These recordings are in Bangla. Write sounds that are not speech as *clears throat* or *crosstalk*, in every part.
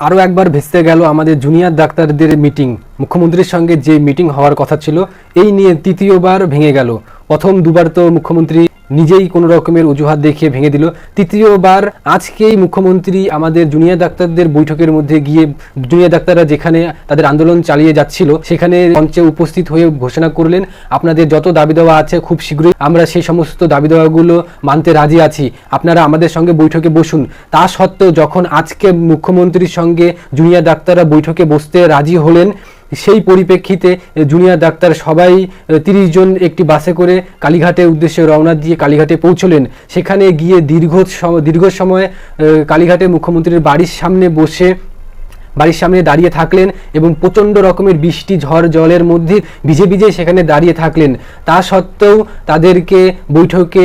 আরও একবার ভেস্তে গেল আমাদের জুনিয়র ডাক্তারদের মিটিং মুখ্যমন্ত্রীর সঙ্গে যে মিটিং হওয়ার কথা ছিল, এই নিয়ে তৃতীয়বার ভেঙে গেল। প্রথম দুবার তো মুখ্যমন্ত্রী নিজেই কোনো রকমের অজুহাত দেখিয়ে ভেঙে দিল। তৃতীয়বার আজকেই মুখ্যমন্ত্রী আমাদের জুনিয়র ডাক্তারদের বৈঠকের মধ্যে গিয়ে, জুনিয়র ডাক্তাররা যেখানে তাদের আন্দোলন চালিয়ে যাচ্ছিল, সেখানে মঞ্চে উপস্থিত হয়ে ঘোষণা করলেন, আপনাদের যত দাবি দেওয়া আছে খুব শীঘ্রই আমরা সেই সমস্ত দাবি দেওয়াগুলো মানতে রাজি আছি। আপনারা আমাদের সঙ্গে বৈঠকে বসুন। তা সত্ত্বেও যখন আজকে মুখ্যমন্ত্রীর সঙ্গে জুনিয়র ডাক্তাররা বৈঠকে বসতে রাজি হলেন সেই পরিপ্রেক্ষিতে জুনিয়র ডাক্তার সবাই তিরিশ জন একটি বাসে করে কালীঘাটের উদ্দেশ্যে রওনা দিয়ে কালীঘাটে পৌঁছলেন। সেখানে গিয়ে দীর্ঘ দীর্ঘ সময় কালীঘাটে মুখ্যমন্ত্রীর বাড়ির সামনে বসে, বাড়ির সামনে দাঁড়িয়ে থাকলেন এবং প্রচণ্ড রকমের বৃষ্টি, ঝড়, জলের মধ্যে ভিজে ভিজে সেখানে দাঁড়িয়ে থাকলেন। তা সত্ত্বেও তাদেরকে বৈঠকে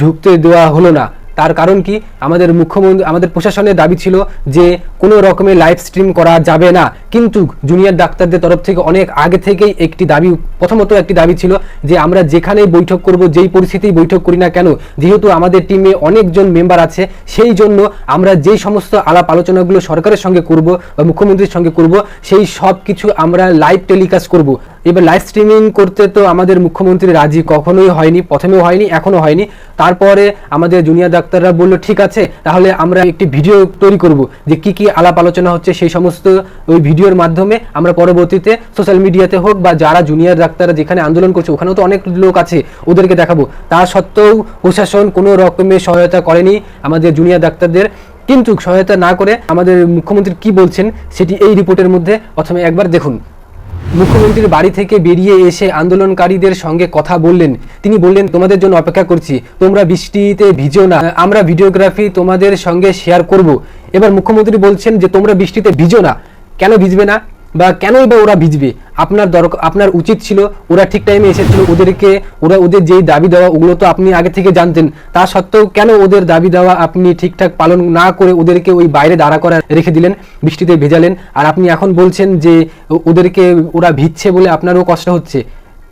ঢুকতে দেওয়া হলো না। তার কারণ কি? আমাদের মুখ্যমন্ত্রী, আমাদের প্রশাসনের দাবি ছিল যে কোনো রকমের লাইভ স্ট্রিম করা যাবে না। কিন্তু জুনিয়র ডাক্তারদের তরফ থেকে অনেক আগে থেকেই একটি দাবি, প্রথমত একটি দাবি ছিল যে আমরা যেখানেই বৈঠক করব, যেই পরিস্থিতিই বৈঠক করি না কেন, যেহেতু আমাদের টিমে অনেকজন মেম্বার আছে, সেই জন্য আমরা যেই সমস্ত আলাপ আলোচনাগুলো সরকারের সঙ্গে করব বা মুখ্যমন্ত্রীর সঙ্গে করব, সেই সব কিছু আমরা লাইভ টেলিকাস্ট করব। এবার লাইভ স্ট্রিমিং করতে তো আমাদের মুখ্যমন্ত্রী রাজি কখনোই হয়নি, প্রথমেও হয়নি, এখনও হয়নি। তারপরে আমাদের জুনিয়র ডাক্তাররা বলল, ঠিক আছে তাহলে আমরা একটি ভিডিও তৈরি করব যে কি কি আলাপ আলোচনা হচ্ছে, সেই সমস্ত ওই ভিডিওর মাধ্যমে আমরা পরবর্তীতে সোশ্যাল মিডিয়াতে হোক বা যারা জুনিয়র ডাক্তাররা যেখানে আন্দোলন করছে, ওখানেও তো অনেক লোক আছে, ওদেরকে দেখাবো। তা সত্ত্বেও প্রশাসন কোনো রকমের সহায়তা করেনি আমাদের জুনিয়র ডাক্তারদের। কিন্তু সহায়তা না করে আমাদের মুখ্যমন্ত্রী কি বলছেন, সেটি এই রিপোর্টের মধ্যে। প্রথমে একবার দেখুন। মুখ্যমন্ত্রীর বাড়ি থেকে বেরিয়ে এসে আন্দোলনকারীদের সঙ্গে কথা বললেন। তিনি বললেন, তোমাদের জন্য অপেক্ষা করছি। তোমরা বৃষ্টিতে ভিজো না। আমরা ভিডিওগ্রাফি তোমাদের সঙ্গে শেয়ার করব। এবার মুখ্যমন্ত্রী বলছেন যে, তোমরা বৃষ্টিতে ভিজো না। কেন ভিজবে না? বা কেনই বা ওরা ভিজবে? আপনার দরকার আপনার উচিত ছিল, ওরা ঠিক টাইমে এসেছিল, ওদেরকে ওরা ওদের যেই দাবি দেওয়া, ওগুলো তো আপনি আগে থেকে জানতেন। তা সত্ত্বেও কেন ওদের দাবি দেওয়া আপনি ঠিকঠাক পালন না করে ওদেরকে ওই বাইরে দাঁড়া করা রেখে দিলেন, বৃষ্টিতে ভেজালেন? আর আপনি এখন বলছেন যে ওদেরকে ওরা ভিজছে বলে আপনারও কষ্ট হচ্ছে।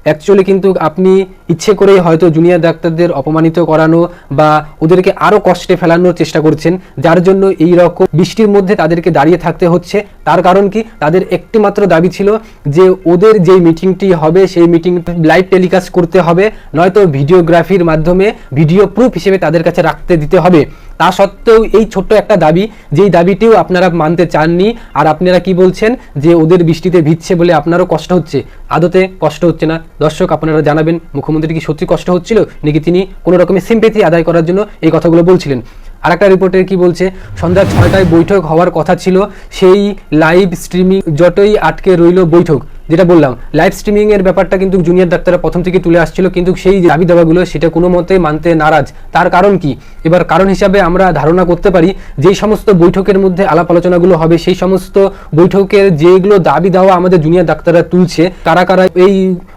অ্যাকচুয়ালি কিন্তু আপনি ইচ্ছে করেই হয়তো জুনিয়র ডাক্তারদের অপমানিত করানো বা ওদেরকে আরও কষ্টে ফেলানোর চেষ্টা করছেন, যার জন্য এই রকম বৃষ্টির মধ্যে তাদেরকে দাঁড়িয়ে থাকতে হচ্ছে। তার কারণ কি? তাদের একটি মাত্র দাবি ছিল যে ওদের যে মিটিংটি হবে, সেই মিটিং লাইভ টেলিকাস্ট করতে হবে, নয়তো ভিডিওগ্রাফির মাধ্যমে ভিডিও প্রুফ হিসেবে তাদের কাছে রাখতে দিতে হবে। তা সত্ত্বেও এই ছোট্ট একটা দাবি, যেই দাবিটিও আপনারা মানতে চাননি, আর আপনারা কি বলছেন? যে ওদের বৃষ্টিতে ভিজছে বলে আপনারও কষ্ট হচ্ছে। আদতে কষ্ট হচ্ছে না। দর্শক, আপনারা জানাবেন মুখ্যমন্ত্রী কি সত্যি কষ্ট হচ্ছিল? নাকি তিনি কোনো রকমের সিম্পেথি আদায় করার জন্য এই কথাগুলো বলছিলেন? আর একটা রিপোর্টে কি বলছে? সন্ধ্যা ছয়টায় বৈঠক হওয়ার কথা ছিল। সেই লাইভ স্ট্রিমিং যতই আটকে রইল বৈঠক। যেটা বললাম লাইভ স্ট্রিমিং এর ব্যাপারটা কিন্তু জুনিয়র ডাক্তাররা প্রথম থেকে তুলে আসছিল, কিন্তু সেই দাবি দাবাগুলো সেটা কোনো মতে মানতে নারাজ। তার কারণ কি? এবার কারণ হিসাবে আমরা ধারণা করতে পারি যেই সমস্ত বৈঠকের মধ্যে আলাপ আলোচনাগুলো হবে, সেই সমস্ত বৈঠকের যেগুলো দাবি দেওয়া আমাদের জুনিয়র ডাক্তাররা তুলছে কারা কারা এই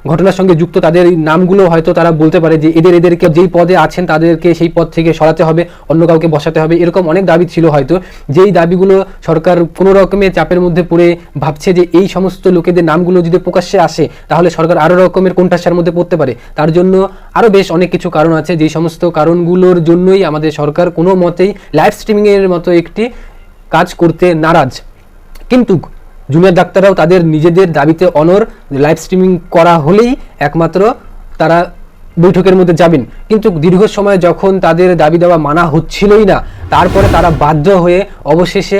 ঘটনার সঙ্গে যুক্ত, তাদের নামগুলো হয়তো তারা বলতে পারে যে এদের, এদেরকে যেই পদে আছেন, তাদেরকে সেই পদ থেকে সরাতে হবে, অন্য কাউকে বসাতে হবে, এরকম অনেক দাবি ছিল হয়তো। যেই দাবিগুলো সরকার কোনো রকমের চাপের মধ্যে পড়ে ভাবছে যে এই সমস্ত লোকেদের নামগুলো যদি প্রকাশ্যে আসে, তাহলে সরকার আরও রকমের কোনটাসার মধ্যে পড়তে পারে। তার জন্য আরও বেশ অনেক কিছু কারণ আছে। যেই সমস্ত কারণগুলোর জন্যই আমাদের সরকার কোনো মতেই লাইভ স্ট্রিমিংয়ের মতো একটি কাজ করতে নারাজ। কিন্তু জুনিয়র ডাক্তাররাও তাদের নিজেদের দাবিতে অনর লাইভ স্ট্রিমিং করা হলেই একমাত্র তারা বৈঠকের মধ্যে যাবেন। কিন্তু দীর্ঘ সময় যখন তাদের দাবি দেওয়া মানা হচ্ছিলই না, তারপরে তারা বাধ্য হয়ে অবশেষে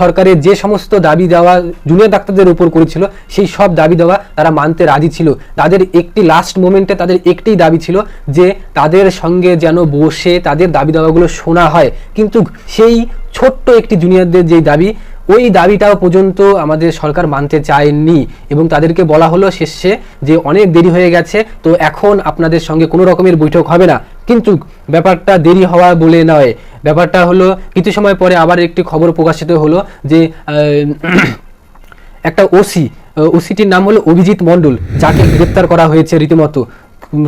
সরকারের যে সমস্ত দাবি দেওয়া জুনিয়র ডাক্তারদের উপর করেছিল, সেই সব দাবি দেওয়া তারা মানতে রাজি ছিল। তাদের একটি লাস্ট মোমেন্টে তাদের একটি দাবি ছিল যে তাদের সঙ্গে যেন বসে তাদের দাবি দেওয়াগুলো শোনা হয়। কিন্তু সেই ছোট্ট একটি জুনিয়রদের যেই দাবি, ওই দাবিটাও পর্যন্ত আমাদের সরকার মানতে চায়নি এবং তাদেরকে বলা হলো শেষে যে অনেক দেরি হয়ে গেছে, তো এখন আপনাদের সঙ্গে কোনো রকমের বৈঠক হবে না। কিন্তু ব্যাপারটা দেরি হওয়া বলে নয়। ব্যাপারটা হলো, কিছু সময় পরে আবার একটি খবর প্রকাশিত হলো যে *clears throat* একটা ওসি ওসিটির নাম হলো অভিজিৎ মণ্ডল, যাকে গ্রেপ্তার করা হয়েছে রীতিমতো।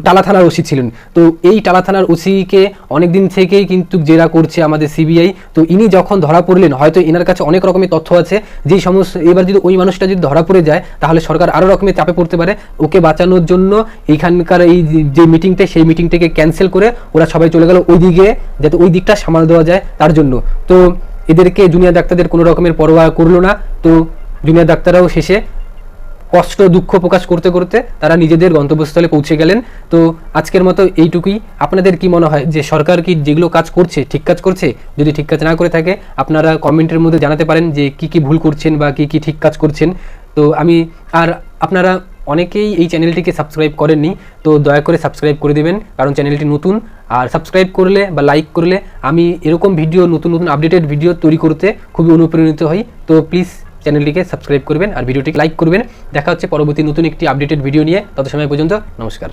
টালা থানার ওসি ছিলেন। তো এই টালা থানার ওসিকে অনেকদিন থেকেই কিন্তু জেরা করছে আমাদের সিবিআই। তো ইনি যখন ধরা পড়লেন, হয়তো এনার কাছে অনেক রকমের তথ্য আছে। যেই সমস্ত, এবার যদি ওই মানুষটা যদি ধরা পড়ে যায়, তাহলে সরকার আরও রকমের চাপে পড়তে পারে। ওকে বাঁচানোর জন্য এইখানকার এই যে- মিটিংটা সেই মিটিংটাকে ক্যান্সেল করে ওরা সবাই চলে গেল ওই দিকে, যাতে ওই দিকটা সামাল দেওয়া যায় তার জন্য। তো এদেরকে জুনিয়র ডাক্তারদের কোনো রকমের পরোয়া করল না। তো জুনিয়র ডাক্তাররাও শেষে কষ্ট, দুঃখ প্রকাশ করতে করতে তারা নিজেদের গন্তব্যস্থলে পৌঁছে গেলেন। তো আজকের মতো এইটুকুই। আপনাদের কি মনে হয় যে সরকার কি যেগুলো কাজ করছে, ঠিক কাজ করছে? যদি ঠিক কাজ না করে থাকে, আপনারা কমেন্টের মধ্যে জানাতে পারেন যে কি কি ভুল করছেন বা কি কি ঠিক কাজ করছেন। তো আমি আর আপনারা অনেকেই এই চ্যানেলটিকে সাবস্ক্রাইব করেননি, তো দয়া করে সাবস্ক্রাইব করে দেবেন, কারণ চ্যানেলটি নতুন। আর সাবস্ক্রাইব করলে বা লাইক করলে আমি এরকম ভিডিও, নতুন নতুন আপডেটেড ভিডিও তৈরি করতে খুবই অনুপ্রাণিত হই। তো প্লিজ চ্যানেলটিকে সাবস্ক্রাইব করবেন আর ভিডিওটিকে লাইক করবেন। দেখা হচ্ছে পরবর্তী নতুন একটি আপডেটেড ভিডিও নিয়ে। তত সময় পর্যন্ত নমস্কার।